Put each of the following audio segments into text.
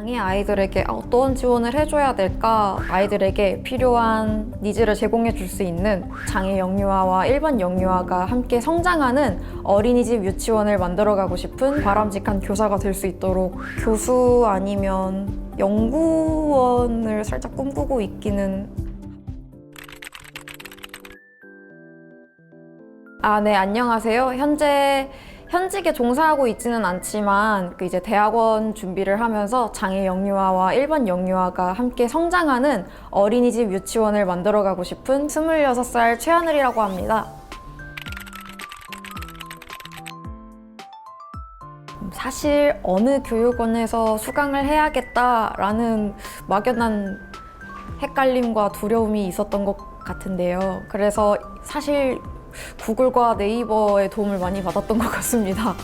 장애 아이들에게 어떤 지원을 해줘야 될까? 아이들에게 필요한 니즈를 제공해 줄 수 있는 장애 영유아와 일반 영유아가 함께 성장하는 어린이집 유치원을 만들어가고 싶은 바람직한 교사가 될 수 있도록 교수 아니면 연구원을 살짝 꿈꾸고 있기는 아, 네, 안녕하세요. 현재 현직에 종사하고 있지는 않지만 그 이제 대학원 준비를 하면서 장애 영유아와 일반 영유아가 함께 성장하는 어린이집 유치원을 만들어 가고 싶은 26살 최하늘이라고 합니다. 사실 어느 교육원에서 수강을 해야겠다라는 막연한 헷갈림과 두려움이 있었던 것 같은데요. 그래서 사실 구글과 네이버의 도움을 많이 받았던 것 같습니다.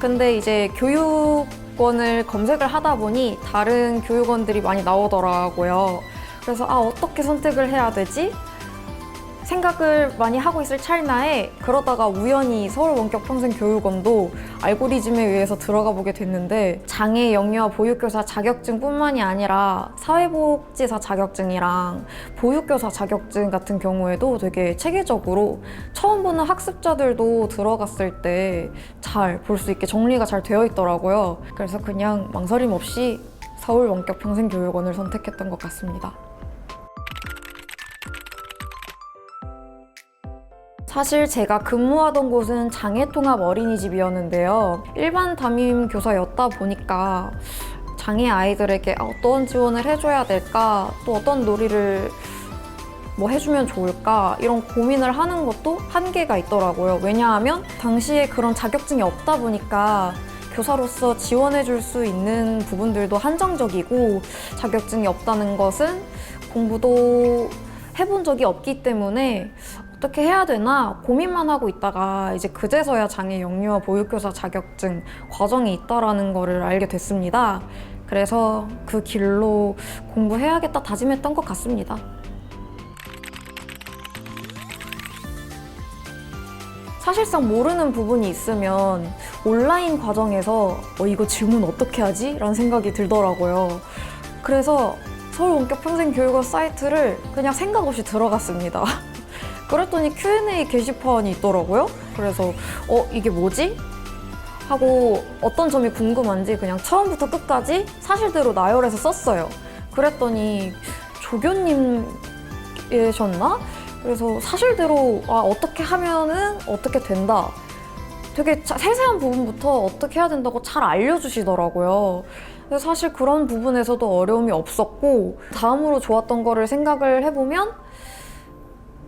근데 이제 교육원을 검색을 하다 보니 다른 교육원들이 많이 나오더라고요. 그래서 아, 어떻게 선택을 해야 되지? 생각을 많이 하고 있을 찰나에 그러다가 우연히 서울 원격 평생 교육원도 알고리즘에 의해서 들어가 보게 됐는데 장애 영유아 보육교사 자격증뿐만이 아니라 사회복지사 자격증이랑 보육교사 자격증 같은 경우에도 되게 체계적으로 처음 보는 학습자들도 들어갔을 때 잘 볼 수 있게 정리가 잘 되어 있더라고요. 그래서 그냥 망설임 없이 서울 원격 평생 교육원을 선택했던 것 같습니다. 사실 제가 근무하던 곳은 장애통합 어린이집이었는데요. 일반 담임 교사였다 보니까 장애 아이들에게 어떤 지원을 해줘야 될까, 또 어떤 놀이를 뭐 해주면 좋을까, 이런 고민을 하는 것도 한계가 있더라고요. 왜냐하면 당시에 그런 자격증이 없다 보니까 교사로서 지원해 줄 수 있는 부분들도 한정적이고 자격증이 없다는 것은 공부도 해본 적이 없기 때문에 어떻게 해야 되나 고민만 하고 있다가 이제 그제서야 장애 영유아 보육교사 자격증 과정이 있다라는 거를 알게 됐습니다. 그래서 그 길로 공부해야겠다 다짐했던 것 같습니다. 사실상 모르는 부분이 있으면 온라인 과정에서 어, 이거 질문 어떻게 하지? 라는 생각이 들더라고요. 그래서 서울 원격 평생 교육원 사이트를 그냥 생각 없이 들어갔습니다. 그랬더니 Q&A 게시판이 있더라고요. 그래서 어 이게 뭐지? 하고 어떤 점이 궁금한지 그냥 처음부터 끝까지 사실대로 나열해서 썼어요. 그랬더니 조교님이셨나? 그래서 사실대로 아, 어떻게 하면은 어떻게 된다. 되게 자- 세세한 부분부터 어떻게 해야 된다고 잘 알려주시더라고요. 사실 그런 부분에서도 어려움이 없었고 다음으로 좋았던 거를 생각을 해보면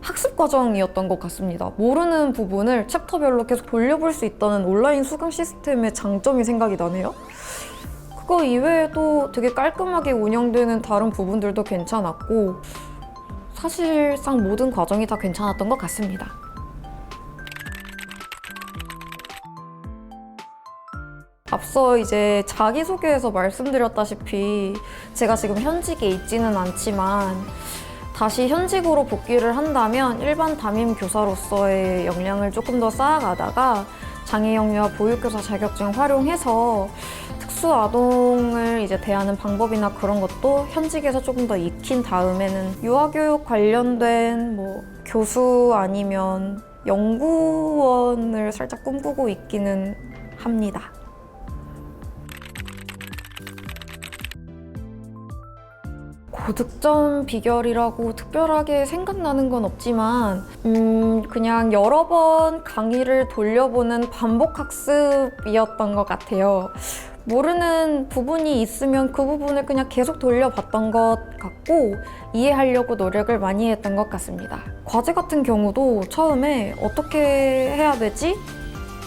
학습 과정이었던 것 같습니다. 모르는 부분을 챕터별로 계속 돌려볼 수 있다는 온라인 수강 시스템의 장점이 생각이 나네요. 그거 이외에도 되게 깔끔하게 운영되는 다른 부분들도 괜찮았고 사실상 모든 과정이 다 괜찮았던 것 같습니다. 앞서 이제 자기소개에서 말씀드렸다시피 제가 지금 현직에 있지는 않지만 다시 현직으로 복귀를 한다면 일반 담임 교사로서의 역량을 조금 더 쌓아가다가 장애 영유아 보육교사 자격증 활용해서 특수 아동을 이제 대하는 방법이나 그런 것도 현직에서 조금 더 익힌 다음에는 유아교육 관련된 뭐 교수 아니면 연구원을 살짝 꿈꾸고 있기는 합니다. 고득점 비결이라고 특별하게 생각나는 건 없지만, 음, 그냥 여러 번 강의를 돌려보는 반복 학습이었던 것 같아요. 모르는 부분이 있으면 그 부분을 그냥 계속 돌려봤던 것 같고, 이해하려고 노력을 많이 했던 것 같습니다. 과제 같은 경우도 처음에 어떻게 해야 되지?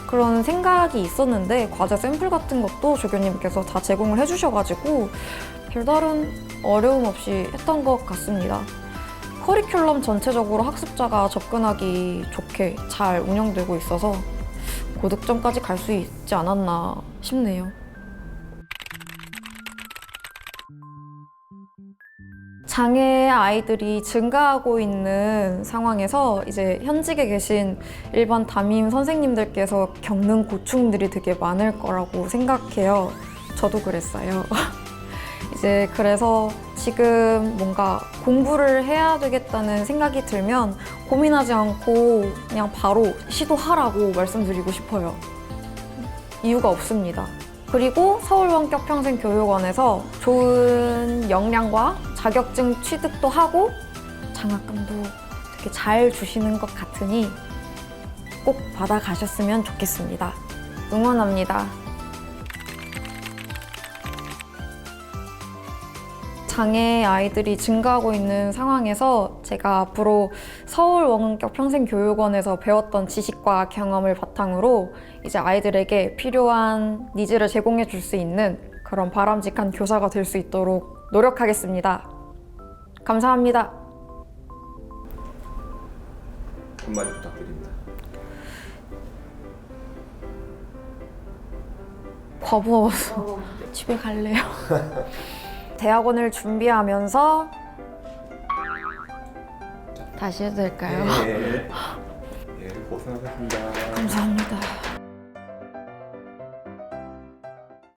그런 생각이 있었는데, 과제 샘플 같은 것도 조교님께서 다 제공을 해주셔가지고, 별다른 어려움 없이 했던 것 같습니다. 커리큘럼 전체적으로 학습자가 접근하기 좋게 잘 운영되고 있어서 고득점까지 갈 수 있지 않았나 싶네요. 장애 아이들이 증가하고 있는 상황에서 이제 현직에 계신 일반 담임 선생님들께서 겪는 고충들이 되게 많을 거라고 생각해요. 저도 그랬어요. 이제 그래서 지금 뭔가 공부를 해야 되겠다는 생각이 들면 고민하지 않고 그냥 바로 시도하라고 말씀드리고 싶어요. 이유가 없습니다. 그리고 서울 원격 평생 교육원에서 좋은 역량과 자격증 취득도 하고 장학금도 되게 잘 주시는 것 같으니 꼭 받아가셨으면 좋겠습니다. 응원합니다. 장애 아이들이 증가하고 있는 상황에서 제가 앞으로 서울 원격 평생교육원에서 배웠던 지식과 경험을 바탕으로 이제 아이들에게 필요한 니즈를 제공해 줄 수 있는 그런 바람직한 교사가 될 수 있도록 노력하겠습니다. 감사합니다. 한마디 부탁드립니다. 버거워서 집에 갈래요. 대학원을 준비하면서 다시 해도 될까요? 예. 예, 고생하셨습니다. 감사합니다.